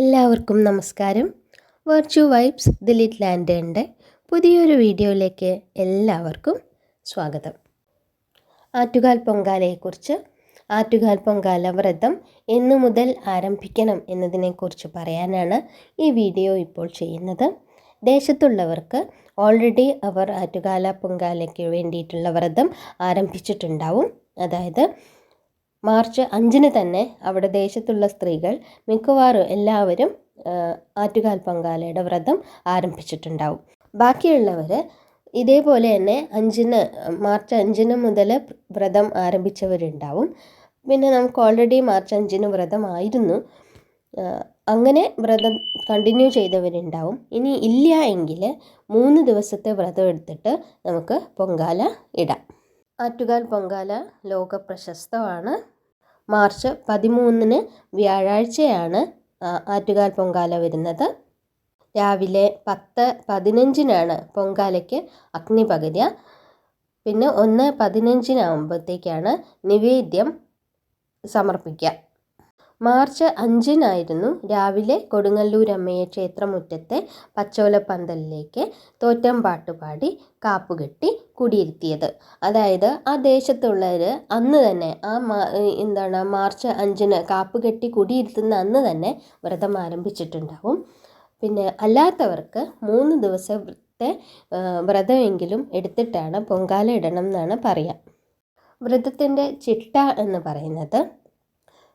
എല്ലാവർക്കും നമസ്കാരം. Virtual vibes ദിലിറ്റ് ലാൻഡേണിന്റെ പുതിയൊരു വീഡിയോയിലേക്ക് എല്ലാവർക്കും സ്വാഗതം. ആറ്റുകാൽ പൊങ്കാലയെക്കുറിച്ച് ആറ്റുകാൽ പൊങ്കാല വ്രതം എന്നു മുതൽ ആരംഭിക്കണം എന്നതിനെക്കുറിച്ച് പറയാനാണ് ഈ വീഡിയോ ഇപ്പോൾ ചെയ്യുന്നത്. ദേശത്തുള്ളവർക്ക് ഓൾറെഡി അവർ ആറ്റുകാല പൊങ്കാലയ്ക്ക് വേണ്ടിയിട്ടുള്ള വ്രതം ആരംഭിച്ചിട്ടുണ്ടാവും. അതായത് മാർച്ച് അഞ്ചിന് തന്നെ അവിടെ ദേശത്തുള്ള സ്ത്രീകൾ മിക്കവാറും എല്ലാവരും ആറ്റുകാൽ പൊങ്കാലയുടെ വ്രതം ആരംഭിച്ചിട്ടുണ്ടാവും. ബാക്കിയുള്ളവർ ഇതേപോലെ തന്നെ അഞ്ചിന് മാർച്ച് അഞ്ചിന് മുതൽ വ്രതം ആരംഭിച്ചവരുണ്ടാവും. പിന്നെ നമുക്ക് ഓൾറെഡി മാർച്ച് അഞ്ചിന് വ്രതമായിരുന്നു. അങ്ങനെ വ്രതം കണ്ടിന്യൂ ചെയ്തവരുണ്ടാവും. ഇനി ഇല്ല എങ്കിൽ മൂന്ന് ദിവസത്തെ വ്രതം എടുത്തിട്ട് നമുക്ക് പൊങ്കാല ഇടാം. ആറ്റുകാൽ പൊങ്കാല ലോക പ്രശസ്തമാണ് മാർച്ച് പതിമൂന്നിന് വ്യാഴാഴ്ചയാണ് ആറ്റുകാൽ പൊങ്കാല വരുന്നത്. രാവിലെ പത്ത് പതിനഞ്ചിനാണ് പൊങ്കാലയ്ക്ക് അഗ്നി പകരുക പിന്നെ ഒന്ന് പതിനഞ്ചിനാകുമ്പോഴത്തേക്കാണ് നിവേദ്യം സമർപ്പിക്കുക. മാർച്ച് അഞ്ചിനായിരുന്നു രാവിലെ കൊടുങ്ങല്ലൂരമ്മയെ ക്ഷേത്രമുറ്റത്തെ പച്ചോലപ്പന്തലിലേക്ക് തോറ്റം പാട്ടുപാടി കാപ്പുകെട്ടി കുടിയിരുത്തിയത്. അതായത് ആ ദേശത്തുള്ളവർ അന്ന് തന്നെ ആ എന്താണ് മാർച്ച് അഞ്ചിന് കാപ്പുകെട്ടി കുടിയിരുത്തുന്ന അന്ന് തന്നെ വ്രതം ആരംഭിച്ചിട്ടുണ്ടാവും. പിന്നെ അല്ലാത്തവർക്ക് മൂന്ന് ദിവസത്തെ വ്രതമെങ്കിലും എടുത്തിട്ടാണ് പൊങ്കാല ഇടണം എന്നാണ് പറയുക വ്രതത്തിന്റെ ചിട്ട എന്ന് പറയുന്നത്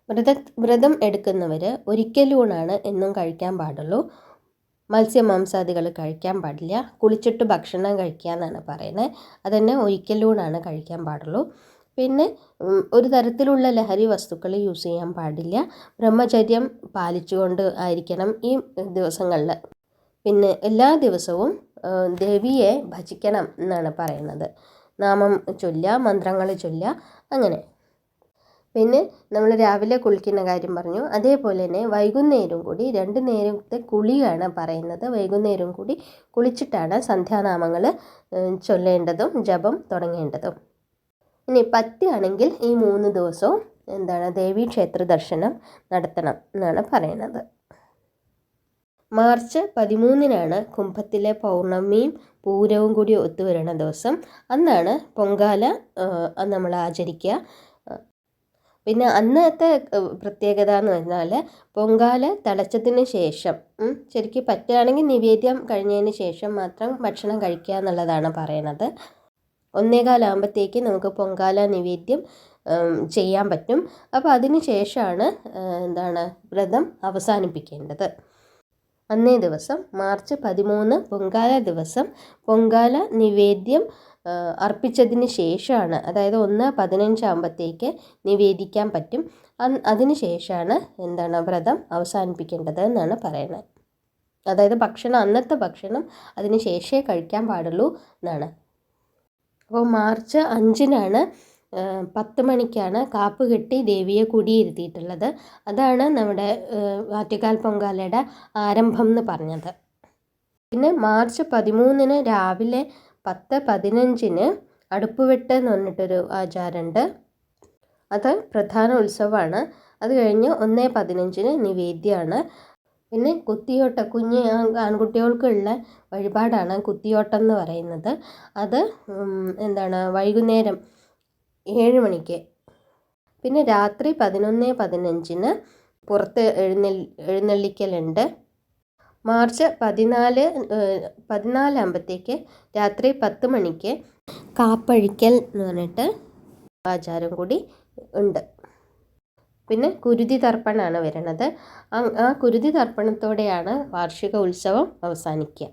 വ്രത വ്രതം എടുക്കുന്നവർ ഒരിക്കലൂണാണ് എന്നും കഴിക്കാൻ പാടുള്ളൂ. മത്സ്യമാംസാദികൾ കഴിക്കാൻ പാടില്ല. കുളിച്ചിട്ട് ഭക്ഷണം കഴിക്കുക എന്നാണ് പറയുന്നത് ഒരിക്കലും ഒരിക്കലൂണാണ് കഴിക്കാൻ പാടുള്ളൂ. പിന്നെ ഒരു തരത്തിലുള്ള ലഹരി വസ്തുക്കൾ യൂസ് ചെയ്യാൻ പാടില്ല. ബ്രഹ്മചര്യം പാലിച്ചുകൊണ്ട് ആയിരിക്കണം ഈ ദിവസങ്ങളിൽ പിന്നെ എല്ലാ ദിവസവും ദേവിയെ ഭജിക്കണം എന്നാണ് പറയുന്നത്. നാമം ചൊല്ലുക മന്ത്രങ്ങൾ ചൊല്ലുക അങ്ങനെ. പിന്നെ നമ്മൾ രാവിലെ കുളിക്കുന്ന കാര്യം പറഞ്ഞു. അതേപോലെ തന്നെ വൈകുന്നേരം കൂടി രണ്ട് നേരത്തെ കുളിയാണ് പറയുന്നത്. വൈകുന്നേരം കൂടി കുളിച്ചിട്ടാണ് സന്ധ്യാനാമങ്ങൾ ചൊല്ലേണ്ടതും ജപം തുടങ്ങേണ്ടതും. ഇനി പറ്റുകയാണെങ്കിൽ ഈ മൂന്ന് ദിവസവും എന്താണ് ദേവീ ക്ഷേത്ര ദർശനം നടത്തണം എന്നാണ് പറയുന്നത്. മാർച്ച് പതിമൂന്നിനാണ് കുംഭത്തിലെ പൗർണമിയും പൂരവും കൂടി ഒത്തുവരുന്ന ദിവസം. അന്നാണ് പൊങ്കാല നമ്മൾ ആചരിക്കുക. പിന്നെ അന്നത്തെ പ്രത്യേകത എന്ന് പറഞ്ഞാൽ പൊങ്കാല തിളച്ചതിന് ശേഷം ശരിക്കും പറ്റുകയാണെങ്കിൽ നിവേദ്യം കഴിഞ്ഞതിന് ശേഷം മാത്രം ഭക്ഷണം കഴിക്കുക എന്നുള്ളതാണ് പറയണത്. ഒന്നേകാലാകുമ്പോഴത്തേക്ക് നമുക്ക് പൊങ്കാല നിവേദ്യം ചെയ്യാൻ പറ്റും. അപ്പോൾ അതിന് ശേഷമാണ് എന്താണ് വ്രതം അവസാനിപ്പിക്കേണ്ടത്. അന്നേ ദിവസം മാർച്ച് പതിമൂന്ന് പൊങ്കാല ദിവസം പൊങ്കാല നിവേദ്യം അർപ്പിച്ചതിന് ശേഷമാണ് അതായത് ഒന്ന് പതിനഞ്ചാകുമ്പോഴത്തേക്ക് നിവേദിക്കാൻ പറ്റും. അതിന് ശേഷമാണ് എന്താണ് വ്രതം അവസാനിപ്പിക്കേണ്ടത് എന്നാണ് പറയുന്നത്. അതായത് ഭക്ഷണം അന്നത്തെ ഭക്ഷണം അതിന് ശേഷമേ കഴിക്കാൻ പാടുള്ളൂ എന്നാണ്. അപ്പോൾ മാർച്ച് അഞ്ചിനാണ് പത്ത് മണിക്കാണ് കാപ്പ് കെട്ടി ദേവിയെ കുടിയിരുത്തിയിട്ടുള്ളത്. അതാണ് നമ്മുടെ ആറ്റുകാൽ പൊങ്കാലയുടെ ആരംഭം എന്ന് പറഞ്ഞത്. പിന്നെ മാർച്ച് പതിമൂന്നിന് രാവിലെ പത്ത് പതിനഞ്ചിന് അടുപ്പുവെട്ട് എന്ന് പറഞ്ഞിട്ടൊരു ആചാരമുണ്ട് അത് പ്രധാന ഉത്സവമാണ്. അത് കഴിഞ്ഞ് ഒന്ന് പതിനഞ്ചിന് നിവേദ്യമാണ് പിന്നെ കുത്തിയോട്ട കുഞ്ഞ് ആൺകുട്ടികൾക്കുള്ള വഴിപാടാണ് കുത്തിയോട്ടം എന്ന് പറയുന്നത്. അത് എന്താണ് വൈകുന്നേരം ഏഴ് മണിക്ക്. പിന്നെ രാത്രി പതിനൊന്ന് പതിനഞ്ചിന് പുറത്ത് എഴുന്നള്ളി എഴുന്നള്ളിക്കലുണ്ട്. മാർച്ച് പതിനാല് പതിനാലാകുമ്പോഴത്തേക്ക് രാത്രി പത്ത് മണിക്ക് കാപ്പഴിക്കൽ എന്ന് പറഞ്ഞിട്ട് ആചാരം കൂടി ഉണ്ട്. പിന്നെ കുരുതി തർപ്പണമാണ് വരുന്നത് ആ കുരുതി തർപ്പണത്തോടെയാണ് വാർഷിക ഉത്സവം അവസാനിക്കുക.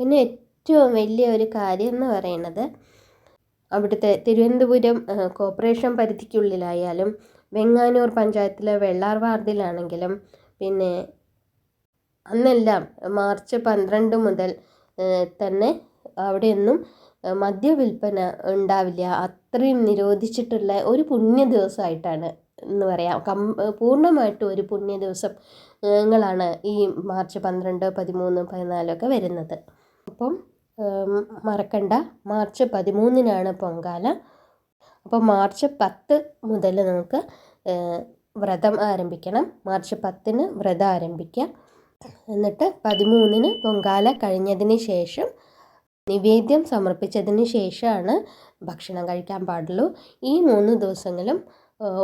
പിന്നെ ഏറ്റവും വലിയ ഒരു കാര്യം എന്ന് പറയുന്നത് അവിടുത്തെ തിരുവനന്തപുരം കോർപ്പറേഷൻ പരിധിക്കുള്ളിലായാലും വെങ്ങാനൂർ പഞ്ചായത്തിലെ വെള്ളാർ വാർഡിലാണെങ്കിലും പിന്നെ അന്നെല്ലാം മാർച്ച് പന്ത്രണ്ട് മുതൽ തന്നെ അവിടെയൊന്നും മദ്യവില്പന ഉണ്ടാവില്ല. അത്രയും നിരോധിച്ചിട്ടുള്ള ഒരു പുണ്യ ദിവസമായിട്ടാണ് എന്ന് പറയാം. കം പൂർണമായിട്ടും ഒരു പുണ്യ ദിവസങ്ങളാണ് ഈ മാർച്ച് പന്ത്രണ്ട് പതിമൂന്ന് പതിനാലൊക്കെ വരുന്നത്. അപ്പം മറക്കണ്ട. മാർച്ച് പതിമൂന്നിനാണ് പൊങ്കാല. അപ്പോൾ മാർച്ച് പത്ത് മുതൽ നമുക്ക് വ്രതം ആരംഭിക്കണം. മാർച്ച് പത്തിന് വ്രതം ആരംഭിക്കാം. എന്നിട്ട് പതിമൂന്നിന് പൊങ്കാല കഴിഞ്ഞതിന് ശേഷം നിവേദ്യം സമർപ്പിച്ചതിന് ശേഷമാണ് ഭക്ഷണം കഴിക്കാൻ പാടുള്ളൂ. ഈ മൂന്ന് ദിവസങ്ങളും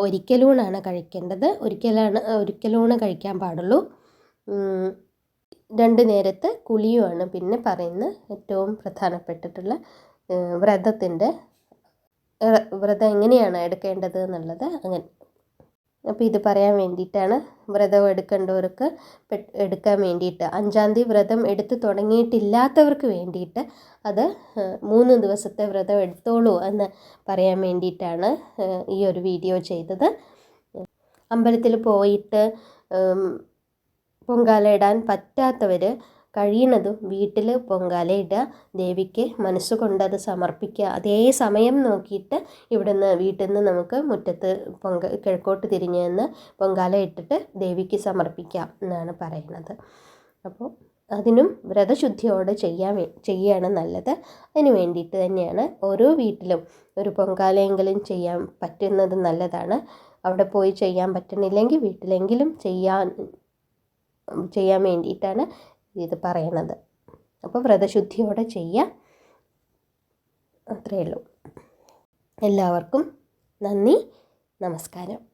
ഒരിക്കലൂണാണ് കഴിക്കേണ്ടത്. ഒരിക്കലാണ് ഒരിക്കലൂണ് കഴിക്കാൻ പാടുള്ളൂ. രണ്ട് നേരത്തെ കുളിയുമാണ് പിന്നെ പറയുന്ന ഏറ്റവും പ്രധാനപ്പെട്ടിട്ടുള്ള വ്രതത്തിന്റെ വ്രതം എങ്ങനെയാണ് എടുക്കേണ്ടത് എന്നുള്ളത് അങ്ങനെ അപ്പോൾ ഇത് പറയാൻ വേണ്ടിയിട്ടാണ് വ്രതം എടുക്കേണ്ടവർക്ക് എടുക്കാൻ വേണ്ടിയിട്ട്. അഞ്ചാം തീയതി വ്രതം എടുത്ത് തുടങ്ങിയിട്ടില്ലാത്തവർക്ക് വേണ്ടിയിട്ട് അത് മൂന്ന് ദിവസത്തെ വ്രതം എടുത്തോളൂ എന്ന് പറയാൻ വേണ്ടിയിട്ടാണ് ഈ ഒരു വീഡിയോ ചെയ്തത്. അമ്പലത്തിൽ പോയിട്ട് പൊങ്കാല ഇടാൻ പറ്റാത്തവർ കഴിയുന്നതും വീട്ടിൽ പൊങ്കാല ഇടുക ദേവിക്ക് മനസ്സുകൊണ്ട് അത് സമർപ്പിക്കുക. അതേ സമയം നോക്കിയിട്ട് ഇവിടുന്ന് വീട്ടിൽ നിന്ന് നമുക്ക് മുറ്റത്ത് പൊങ്ക കിഴക്കോട്ട് തിരിഞ്ഞ് നിന്ന് പൊങ്കാല ഇട്ടിട്ട് ദേവിക്ക് സമർപ്പിക്കാം എന്നാണ് പറയുന്നത്. അപ്പോൾ അതിനും വ്രതശുദ്ധിയോടെ ചെയ്യാൻ ചെയ്യുകയാണ് നല്ലത്. അതിന് വേണ്ടിയിട്ട് തന്നെയാണ് ഓരോ വീട്ടിലും ഒരു പൊങ്കാലയെങ്കിലും ചെയ്യാൻ പറ്റുന്നത് നല്ലതാണ്. അവിടെ പോയി ചെയ്യാൻ പറ്റണില്ലെങ്കിൽ വീട്ടിലെങ്കിലും ചെയ്യാൻ ചെയ്യാൻ വേണ്ടിയിട്ടാണ് ഇത് പറയണത്. അപ്പോൾ വ്രതശുദ്ധിയോടെ ചെയ്യാം. അത്രയേ ഉള്ളൂ എല്ലാവർക്കും നന്ദി. നമസ്കാരം.